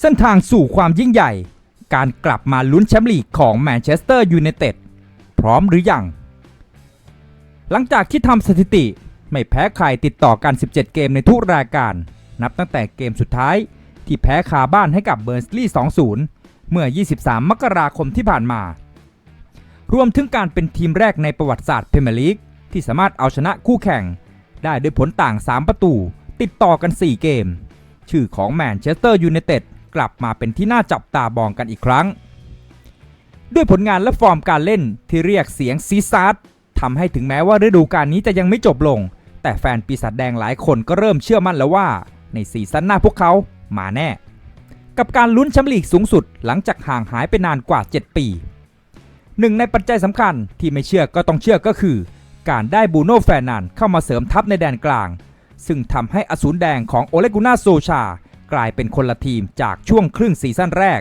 เส้นทางสู่ความยิ่งใหญ่ การกลับมาลุ้นแชมป์ลีกของแมนเชสเตอร์ยูไนเต็ดพร้อมหรือยัง หลังจากที่ทำสถิติไม่แพ้ใครติดต่อกัน 17 เกมในทุกรายการ นับตั้งแต่เกมสุดท้าย ที่แพ้คาบ้านให้กับเบอร์นสลีย์2-0 เมื่อ 23 มกราคมที่ผ่านมา รวมถึงการเป็นทีมแรกในประวัติศาสตร์พรีเมียร์ลีกที่สามารถเอาชนะคู่แข่ง ได้ด้วยผลต่าง 3 ประตู ติดต่อกัน 4 เกม ชื่อของแมนเชสเตอร์ยูไนเต็ด กลับมาเป็นที่น่าจับตามองกันอีกครั้ง ด้วยผลงานและฟอร์มการเล่นที่เรียกเสียงซีซาร์ทำให้ถึงแม้ว่าฤดูกาลนี้จะยังไม่จบลง แต่แฟนปีศาจแดงหลายคนก็เริ่มเชื่อมั่นแล้วว่า ในซีซั่นหน้าพวกเขามาแน่ กับการลุ้นแชมป์ลีกสูงสุดหลังจากห่างหายไปนานกว่า 7 ปี หนึ่งในปัจจัยสำคัญที่ไม่เชื่อก็ต้องเชื่อก็คือ การได้บูโน่แฟร์นันเข้ามาเสริมทัพในแดนกลาง ซึ่งทำให้อสูรแดงของโอเลกุน่าโซชา กลายเป็นคนละทีมจากช่วงครึ่งซีซั่นแรก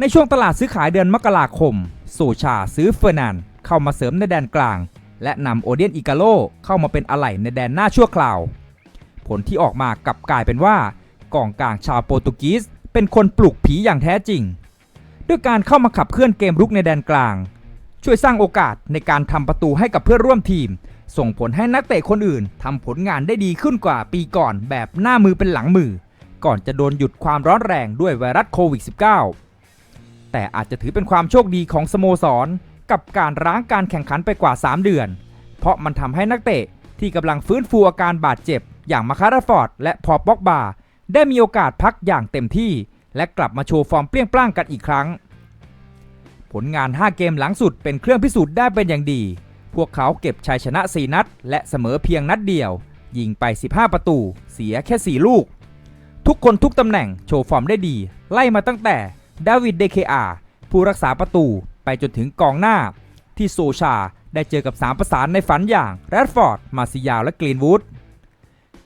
ในช่วงตลาดซื้อขายเดือนมกราคมโซชาซื้อเฟอร์นันเข้ามาเสริมในแดนกลาง และนำโอเดียนอิกาโลเข้ามาเป็นอะไหล่ในแดนหน้าชั่วคราว ผลที่ออกมากลับกลายเป็นว่ากองกลางชาวโปรตุกีสเป็นคนปลุกผีอย่างแท้จริง ด้วยการเข้ามาขับเคลื่อนเกมรุกในแดนกลาง ช่วยสร้างโอกาสในการทำประตูให้กับเพื่อนร่วมทีม ส่งผลให้นักเตะคนอื่นทำผลงานได้ดีขึ้นกว่าปีก่อนแบบหน้ามือเป็นหลังมือ ก่อนจะโดนหยุดความร้อนแรงด้วยไวรัสโควิด -19 แต่อาจจะถือเป็นความโชคดีของสโมสร กับการร้างการแข่งขันไปกว่า 3 เดือน เพราะมันทำให้นักเตะที่กำลังฟื้นฟูอาการบาดเจ็บ อย่างมาคาราฟอร์ดและพอป็อกบาได้มีโอกาสพักอย่างเต็มที่ และกลับมาโชว์ฟอร์มเปรี้ยงปร้างกันอีกครั้ง ผลงาน 5 เกมหลังสุดเป็นเครื่องพิสูจน์ได้เป็นอย่างดี พวกเขาเก็บชัยชนะ 4 นัด และเสมอเพียงนัดเดียว ยิงไป 15 ประตู เสียแค่ 4 ลูก ทุกคนทุกตำแหน่งโชว์ฟอร์มได้ดี ไล่มาตั้งแต่ดาวิดเดเคอาผู้รักษาประตูไปจนถึงกองหน้า ที่โซชาได้เจอกับ 3 ประสานในฝันอย่างแรดฟอร์ด มาซิยาและกรีนวูด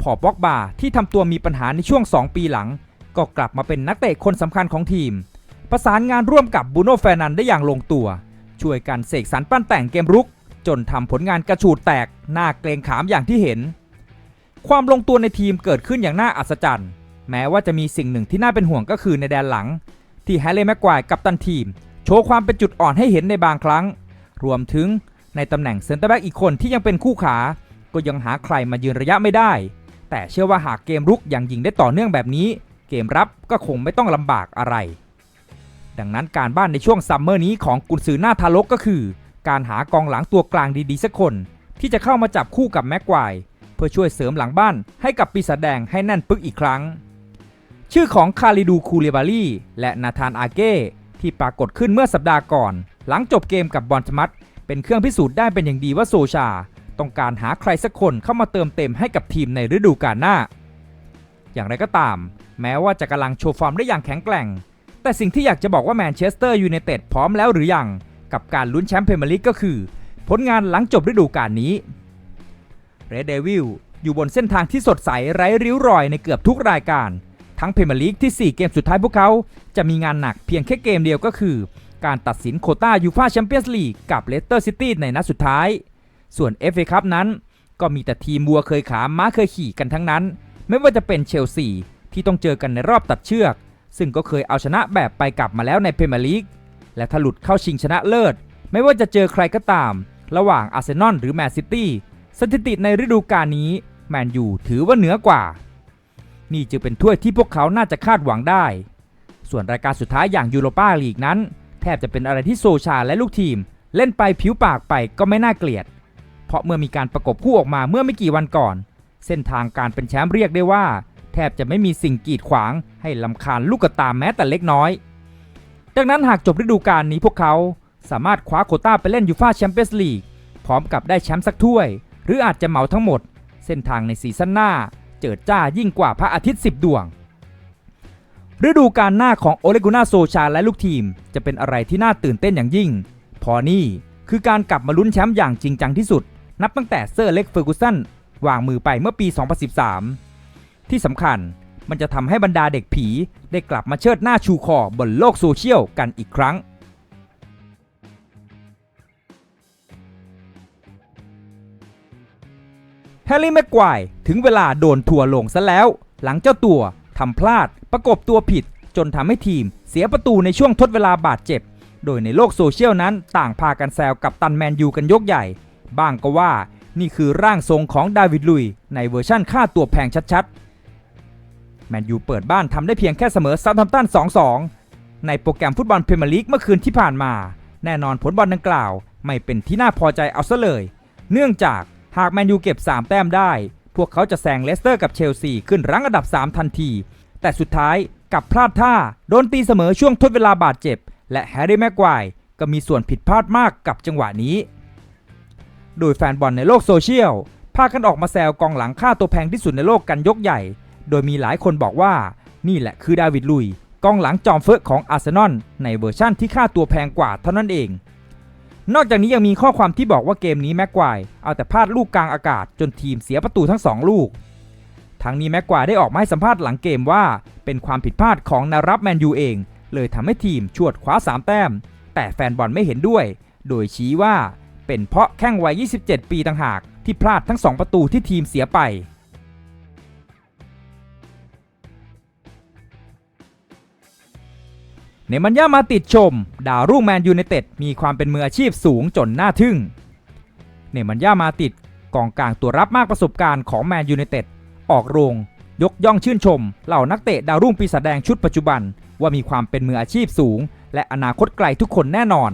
พอบอกบาที่ทำตัวมีปัญหาในช่วง 2 ปีหลัง ก็กลับมาเป็นนักเตะคนสำคัญของทีม ประสานงานร่วมกับบูโน่แฟรนันได้อย่างลงตัว ช่วยกันเสกสรรปั้นแต่งเกมรุก จนทำผลงานกระฉูดแตกหน้าเกรงขามอย่างที่เห็น ความลงตัวในทีมเกิดขึ้นอย่างน่าอัศจรรย์ แม้ว่าจะมีสิ่งหนึ่งที่น่าเป็นห่วงก็คือในแดนหลัง ที่แฮร์รี่แม็กควายกับตันทีม โชว์ความเป็นจุดอ่อนให้เห็นในบางครั้ง รวมถึงในตำแหน่งเซนเตอร์แบ็กอีกคนที่ยังเป็นคู่ขา ก็ยังหาใครมายืนระยะไม่ได้ แต่เชื่อว่าหากเกมรุกยังยิงได้ต่อเนื่องแบบนี้ เกมรับก็คงไม่ต้องลำบากอะไร ดังนั้นการบ้านในช่วงซัมเมอร์นี้ของกุนซือหน้าทารกก็คือ การหากองหลังตัวกลางดีๆสักคน ที่จะเข้ามาจับคู่กับแม็กควายเพื่อช่วยเสริมหลังบ้านให้กับปีศาจแดงให้แน่นปึกอีกครั้ง ชื่อของคาริดูคูเลบารีและนาธานอาเก้ที่ปรากฏขึ้นเมื่อสัปดาห์ก่อน หลังจบเกมกับบอลชมัตเป็นเครื่องพิสูจน์ได้เป็นอย่างดีว่าโซชา ต้องการหาใครสักคนเข้ามาเติมเต็มให้กับทีมในฤดูกาลหน้า อย่างไรก็ตาม แม้ว่าจะกำลังโชว์ฟอร์มได้อย่างแข็งแกร่ง แต่สิ่งที่อยากจะบอกว่าแมนเชสเตอร์ยูไนเต็ดพร้อมแล้วหรือยัง กับการลุ้นแชมป์พรีเมียร์ลีกก็คือ ผลงานหลังจบฤดูกาลนี้เรดเดวิลอยู่บนเส้นทางที่สดใสไร้ริ้วรอยในเกือบทุกรายการ ทั้งเพรีเมียร์ลีกที่ 4 เกมสุดท้ายพวกเขา จะมีงานหนักเพียงแค่เกมเดียวก็คือ การตัดสินโคต้ายูฟาแชมเปี้ยนส์ลีกกับเลสเตอร์ซิตี้ในนัดสุดท้าย ส่วน FA คัพนั้น ก็มีแต่ทีมวัวเคยขาม้าเคยขี่กันทั้งนั้น ไม่ว่าจะเป็นเชลซีที่ต้องเจอกันในรอบตัดเชือก ซึ่งก็เคยเอาชนะแบบไปกลับมาแล้วในเพรีเมียร์ลีกและถ้าหลุดเข้าชิงชนะเลิศ ไม่ว่าจะเจอใครก็ตาม ระหว่างอาร์เซนอลหรือแมนซิตี้สถิติในฤดูกาลนี้แมนยูถือว่าเหนือกว่า นี่จึงเป็นถ้วยที่พวกเขาน่าจะคาดหวังได้ ส่วนรายการสุดท้ายอย่างยูโรปาลีกนั้น แทบจะเป็นอะไรที่โซชาและลูกทีม เล่นไปผิวปากไปก็ไม่น่าเกลียด เพราะเมื่อมีการประกบคู่ออกมาเมื่อไม่กี่วันก่อน เส้นทางการเป็นแชมป์เรียกได้ว่า แทบจะไม่มีสิ่งกีดขวาง ให้ลำคาญลูกกระตามแม้แต่เล็กน้อย ดังนั้นหากจบฤดูกาลนี้พวกเขาสามารถคว้าโคต้าไปเล่นยูฟาแชมเปี้ยนส์ลีกพร้อมกับได้แชมป์สักถ้วย หรืออาจจะเหมาทั้งหมด เส้นทางในซีซั่นหน้า เจิดจ้ายิ่งกว่าพระอาทิตย์ 10 ดวง ฤดูกาลหน้าของโอเลกุน่าโซชาและลูกทีม จะเป็นอะไรที่น่าตื่นเต้นอย่างยิ่ง พอนี่คือการกลับมาลุ้นแชมป์อย่างจริงจังที่สุด นับตั้งแต่เซอร์เล็กเฟอร์กูสันวางมือไปเมื่อปี 2013 ที่สำคัญมันจะทำให้บรรดาเด็กผีได้กลับมาเชิดหน้าชูคอบนโลกโซเชียลกันอีกครั้ง แฮร์รี่แม็กควายถึงเวลาโดนทัวลงซะแล้ว หลังเจ้าตัวทำพลาดประกบตัวผิด จนทำให้ทีมเสียประตูในช่วงทดเวลาบาดเจ็บ โดยในโลกโซเชียลนั้นต่างพากันแซวกับตันแมนยูกันยกใหญ่ บ้างก็ว่านี่คือร่างทรงของดาวิดลุย ในเวอร์ชั่นค่าตัวแพงชัดๆ แมนยูเปิดบ้านทำได้เพียงแค่เสมอซัมทัมตัน 2-2 ในโปรแกรมฟุตบอลพรีเมียร์ลีกเมื่อคืนที่ผ่านมา แน่นอนผลบอลดังกล่าว ไม่เป็นที่น่าพอใจเอาซะเลย เนื่องจาก หากแมนยูเก็บ 3 แต้มได้ พวกเขาจะแซงเลสเตอร์กับเชลซีขึ้นรั้งอันดับ 3 ทันที แต่สุดท้ายกับพลาดท่า โดนตีเสมอช่วงทดเวลาบาดเจ็บ และแฮร์รี่แม็กควายก็มีส่วนผิดพลาดมากกับจังหวะนี้ โดยแฟนบอลในโลกโซเชียลพากันออกมาแซวกองหลังค่าตัวแพงที่สุดในโลกกันยกใหญ่ โดยมีหลายคนบอกว่า นี่แหละคือดาวิดลุยกองหลังจอมเฟิร์ของอาร์เซนอลในเวอร์ชั่นที่ค่าตัวแพงกว่าเท่านั้นเอง นอกจากนี้ยังมีข้อความที่บอกว่าเกมนี้แม็กควายเอาแต่พลาดลูกกลางอากาศจนทีมเสียประตูทั้งสองลูก ทั้งนี้แม็กควายได้ออกมาให้สัมภาษณ์หลังเกมว่า เป็นความผิดพลาดของนารับแมนยูเอง เลยทำให้ทีมชวดคว้า 3 แต้ม แต่แฟนบอลไม่เห็นด้วย โดยชี้ว่าเป็นเพราะแข้งวัย 27 ปีต่างหากที่พลาดทั้ง 2 ประตูที่ทีมเสียไป เนมันย่ามาติดชม ดาวรุ่งแมนยูไนเต็ดมีความเป็นมืออาชีพสูงจนน่าทึ่ง เนมันย่ามาติดกองกลางตัวรับมากประสบการณ์ของแมนยูไนเต็ดออกโรง ยกย่องชื่นชม เหล่านักเตะดาวรุ่งปีศาจแดงชุดปัจจุบัน ว่ามีความเป็นมืออาชีพสูง และอนาคตไกลทุกคนแน่นอน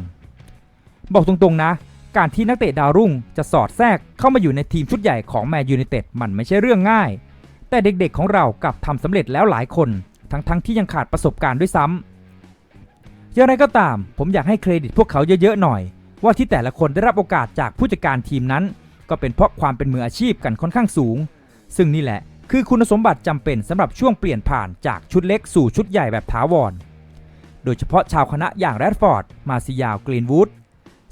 บอกตรงๆนะ การที่นักเตะดาวรุ่งจะสอดแทรกเข้ามาอยู่ในทีมชุดใหญ่ของแมนยูไนเต็ดมันไม่ใช่เรื่องง่าย แต่เด็กๆของเรากลับทำสำเร็จแล้วหลายคน ทั้งๆที่ยังขาดประสบการณ์ด้วยซ้ำ อย่างไรก็ตาม ผมอยากให้เครดิตพวกเขาเยอะๆหน่อย ว่าที่แต่ละคนได้รับโอกาสจากผู้จัดการทีมนั้น ก็เป็นเพราะความเป็นมืออาชีพกันค่อนข้างสูง ซึ่งนี่แหละคือคุณสมบัติจำเป็นสำหรับช่วงเปลี่ยนผ่านจากชุดเล็กสู่ชุดใหญ่แบบถาวร โดยเฉพาะชาวคณะอย่างแรดฟอร์ด มาซิยาว กรีนวูด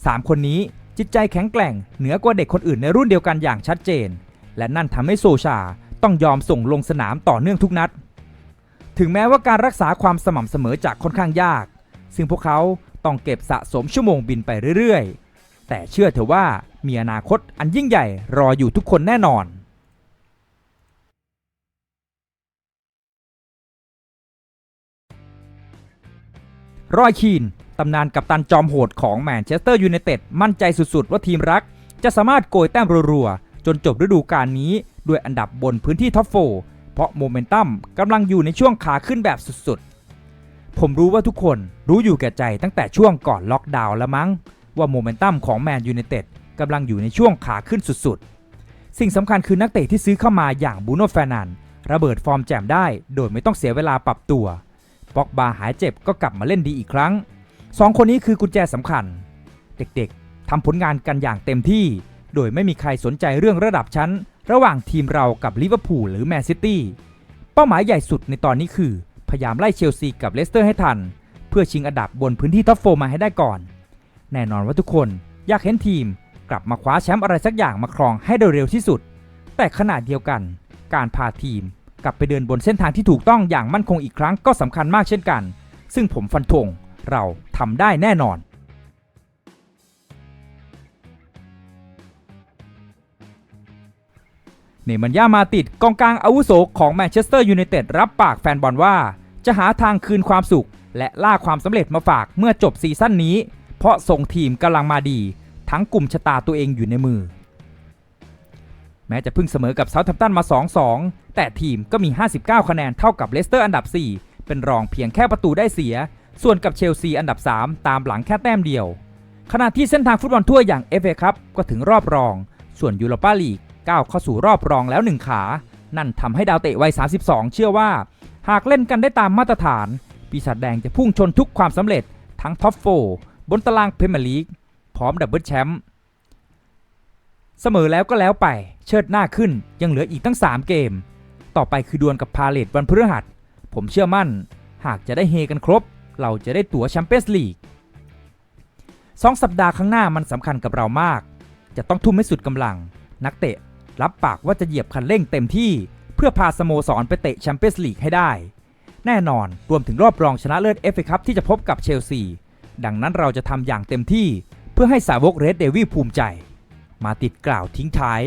สามคนนี้จิตใจแข็งแกร่ง เหนือกว่าเด็กคนอื่นในรุ่นเดียวกันอย่างชัดเจน และนั่นทำให้โซชาต้องยอมส่งลงสนามต่อเนื่องทุกนัด ถึงแม้ว่าการรักษาความสม่ำเสมอจากค่อนข้างยาก ซึ่งพวกเขาต้องเก็บสะสมชั่วโมงบินไปเรื่อยๆ แต่เชื่อเถอะว่ามีอนาคตอันยิ่งใหญ่รออยู่ทุกคนแน่นอนรอยคีนตำนานกัปตันจอมโหดของแมนเชสเตอร์ยูไนเต็ดมั่นใจสุด ๆ ว่าทีมรัก จะสามารถโกยแต้มรัว ๆ จนจบฤดูกาลนี้ ด้วยอันดับบนพื้นที่ท็อปโฟเพราะโมเมนตัมกำลังอยู่ในช่วงขาขึ้นแบบสุด ๆ ผมรู้ว่าทุกคนรู้อยู่แก่ใจตั้งแต่ช่วงก่อนล็อกดาวน์แล้วมั้ง ว่าโมเมนตัมของแมนยูไนเต็ดกำลังอยู่ในช่วงขาขึ้นสุดๆ สิ่งสำคัญคือนักเตะที่ซื้อเข้ามาอย่างบูโน่แฟนันระเบิดฟอร์มแจ่มได้โดยไม่ต้องเสียเวลาปรับตัวป็อกบาหายเจ็บก็กลับมาเล่นดีอีกครั้งสองคนนี้คือกุญแจสำคัญ เด็กๆทำผลงานกันอย่างเต็มที่ โดยไม่มีใครสนใจเรื่องระดับชั้น ระหว่างทีมเรากับลิเวอร์พูลหรือแมนซิตี้เป้าหมายใหญ่สุดในตอนนี้คือ พยายามไล่เชลซีกับเลสเตอร์ให้ทัน เพื่อชิงอันดับบนพื้นที่ท็อปโฟมาให้ได้ก่อน แน่นอนว่าทุกคนอยากเห็นทีมกลับมาคว้าแชมป์อะไรสักอย่างมาครองให้โดยเร็วที่สุด แต่ขณะเดียวกัน การพาทีมกลับไปเดินบนเส้นทางที่ถูกต้องอย่างมั่นคงอีกครั้งก็สำคัญมากเช่นกัน ซึ่งผมฟันธงเราทำได้แน่นอน เนมันย่ามาติดกองกลางอาวุโสของแมนเชสเตอร์ยูไนเต็ดรับปากแฟนบอลว่า จะหาทางคืนความสุข และล่าความสำเร็จมาฝากเมื่อจบซีซั่นนี้ เพราะส่งทีมกำลังมาดี ทั้งกลุ่มชะตาตัวเองอยู่ในมือ แม้จะเพิ่งเสมอกับเซาท์แฮมป์ตันมา 2-2 แต่ทีมก็มี 59 คะแนนเท่ากับเลสเตอร์อันดับ 4 เป็นรองเพียงแค่ประตูได้เสีย ส่วนกับเชลซีอันดับ 3 ตามหลังแค่แต้มเดียวขณะที่เส้นทางฟุตบอลทั่วอย่าง FA ครับก็ถึงรอบรอง ส่วนยูโรปาลีก ก้าวเข้าสู่รอบรองแล้ว 1 ขา นั่นทำให้ดาวเตะวัย 32 เชื่อว่า หากเล่นกันได้ตามมาตรฐาน ปีศาจแดงจะพุ่งชนทุกความสำเร็จทั้งท็อปโฟบนตารางเพรเมียร์ลีกพร้อมดับเบิลแชมป์เสมอแล้วก็แล้วไป เชิดหน้าขึ้นยังเหลืออีกตั้ง 3 เกม ต่อไปคือดวลกับพาเลตวันพฤหัส ผมเชื่อมั่น หากจะได้เฮกันครบ เราจะได้ตั๋วแชมเปี้ยนส์ลีกสองสัปดาห์ข้างหน้ามันสำคัญกับเรามาก จะต้องทุ่มให้สุดกำลัง นักเตะ รับปากว่าจะเหยียบคันเร่งเต็มที่ เพื่อพาสโมสรไปเตะแชมเปี้ยนส์ลีกให้ได้ แน่นอนรวมถึงรอบรองชนะเลิศเอฟเอคัพที่จะพบกับเชลซี ดังนั้นเราจะทำอย่างเต็มที่ เพื่อให้สาวกเรดเดวิลภูมิใจ มาติดกล่าวทิ้งท้าย